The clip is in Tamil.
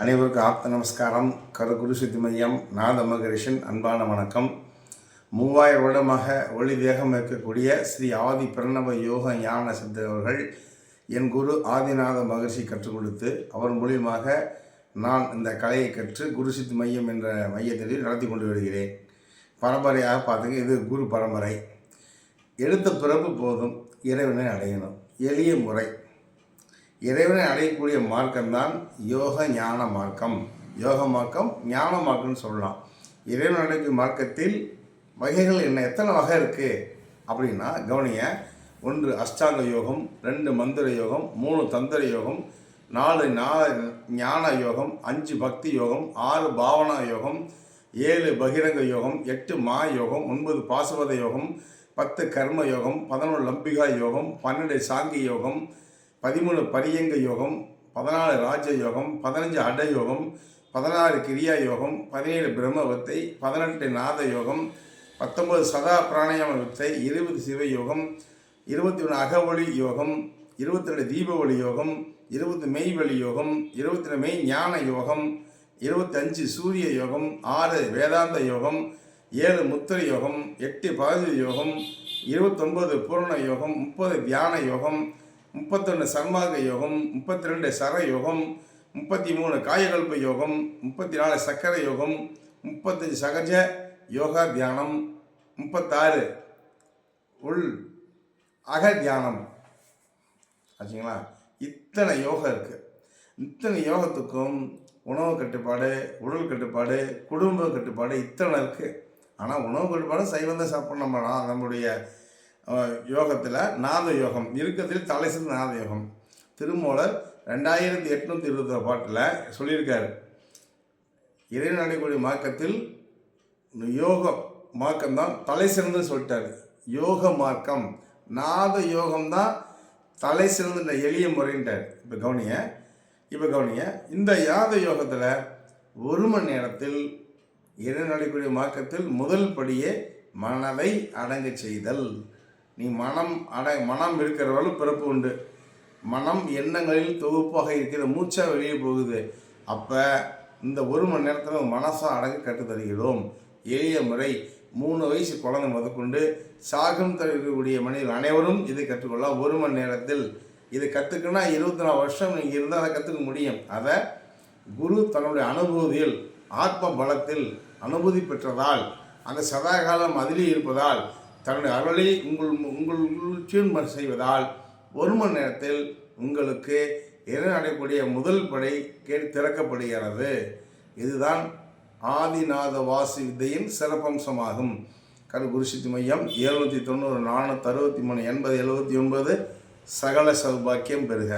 அனைவருக்கும் ஆப்த நமஸ்காரம். கரு சித்தி மையம் நாத மகரிஷன் அன்பான வணக்கம். மூவாயிரம் வருடமாக ஒளி தேகம் இருக்கக்கூடிய ஸ்ரீ ஆதி பிரணவ யோக ஞான சித்தர் அவர்கள் என் குரு ஆதிநாத மகர்ஷி கற்றுக் கொடுத்து அவர் மூலியமாக நான் இந்த கலையை கற்று குருசித்தி மையம் என்ற மையத்தில் நடத்தி கொண்டு வருகிறேன். பரம்பரையாக பார்த்துங்க இது குரு பரம்பரை. எடுத்த பிறப்பு போதும் இறைவனை அடையணும். எளிய முறை. இறைவனை அடையக்கூடிய மார்க்கம்தான் யோக ஞான மார்க்கம். யோக மார்க்கம் ஞான மார்க்கம்னு சொல்லலாம். இறைவன் அடைக்கும் மார்க்கத்தில் வகைகள் என்ன? எத்தனை வகை இருக்குது அப்படின்னா கவனிய ஒன்று அஷ்டாங்க யோகம் ரெண்டு மந்திர யோகம் மூணு தந்திர யோகம் நாலு நா ஞான யோகம் அஞ்சு பக்தி யோகம் ஆறு பாவனா யோகம் ஏழு பகிரங்க யோகம் எட்டு மா யோகம் ஒன்பது பாசுவத யோகம் பத்து கர்ம யோகம் பதினொன்று லம்பிகா யோகம் பன்னெண்டு சாங்கி யோகம் பதிமூணு பரியங்க யோகம் பதினாலு ராஜ யோகம் பதினஞ்சு அட யோகம் பதினாறு கிரியா யோகம் பதினேழு பிரம்ம வித்தை பதினெட்டு நாத யோகம் பத்தொன்பது சதா பிராணாயாம வித்தை இருபது சிவ யோகம் இருபத்தி ஒன்று அகவழி யோகம் இருபத்தி ரெண்டு தீபவழி யோகம் இருபது மெய்வழி யோகம் இருபத்தி ரெண்டு மெய் ஞான யோகம் இருபத்தஞ்சு சூரிய யோகம் ஆறு வேதாந்த யோகம் ஏழு முத்திர யோகம் எட்டு பதவி யோகம் இருபத்தொன்பது பூரண யோகம் முப்பது தியான யோகம் முப்பத்தொன்று சன்மார்க்க யோகம் முப்பத்தி ரெண்டு சர யோகம் முப்பத்தி மூணு காயகல்ப யோகம் முப்பத்தி நாலு சக்கர யோகம் முப்பத்தஞ்சு சகஜ யோகா தியானம் முப்பத்தாறு உள் அக தியானம். ஆச்சுங்களா? இத்தனை யோகம் இருக்குது இத்தனை யோகத்துக்கும் உணவு கட்டுப்பாடு உடல் கட்டுப்பாடு குடும்ப கட்டுப்பாடு இத்தனை இருக்குது ஆனால் உணவு கட்டுப்பாடு சைவந்தம் சாப்பிட்ணும் நம்மளுடைய யோகத்தில் நாத யோகம் இருக்கத்தில் தலை சிறந்த நாத யோகம் திருமூலர் ரெண்டாயிரத்தி எட்நூற்றி இருபத்தி பாட்டில் சொல்லியிருக்கார். இறைவன் அடையக்கூடிய மார்க்கத்தில் யோகம் மார்க்கம்தான் தலை சிறந்து சொல்லிட்டாரு. யோக மார்க்கம் நாத யோகம்தான் தலை சிறந்த எளிய முறைன்ட்டார். இப்போ கவனிய இப்போ கவனிய இந்த யாத யோகத்தில் ஒரு மணி நேரத்தில் இறைவன் அடையக்கூடிய மார்க்கத்தில் முதல் படியே மனதை அடங்க செய்தல். நீ மனம் அட மனம் இருக்கிறவர்களும் பிறப்பு உண்டு. மனம் எண்ணங்களில் தொகுப்பாக இருக்கிற மூச்சாக வெளியே போகுது. அப்போ இந்த ஒரு மணி நேரத்தில் மனசாக அடங்கி கற்றுத் தருகிறோம். எளிய முறை. மூணு வயசு குழந்தை முதற்கொண்டு சாகம் தருகக்கூடிய மனிதர்கள் அனைவரும் இதை கற்றுக்கொள்ளலாம். ஒரு மணி நேரத்தில் இதை கற்றுக்கணும்னா இருபத்தி நாலு வருஷம் நீங்கள் இருந்தால் அதை கற்றுக்க முடியும். அதை குரு தன்னுடைய அனுபூதியில் ஆத்ம பலத்தில் அனுபூதி பெற்றதால் அந்த சதாகாலம் அதிலே இருப்பதால் தன்னுடைய அருளை உங்கள் உங்கள் டியூன் செய்வதால் ஒரு மணி நேரத்தில் உங்களுக்கு இறைநடைக்கூடிய முதல் படை கேட்டு திறக்கப்படுகிறது? இதுதான் ஆதிநாத வாசி வித்தையின் சிறப்பம்சமாகும். கரு குருசித்தி மையம் எழுநூற்றி தொண்ணூறு நானூற்றி அறுபத்தி மூணு எண்பது எழுபத்தி ஒன்பது சகல சௌபாக்கியம் பெறுக.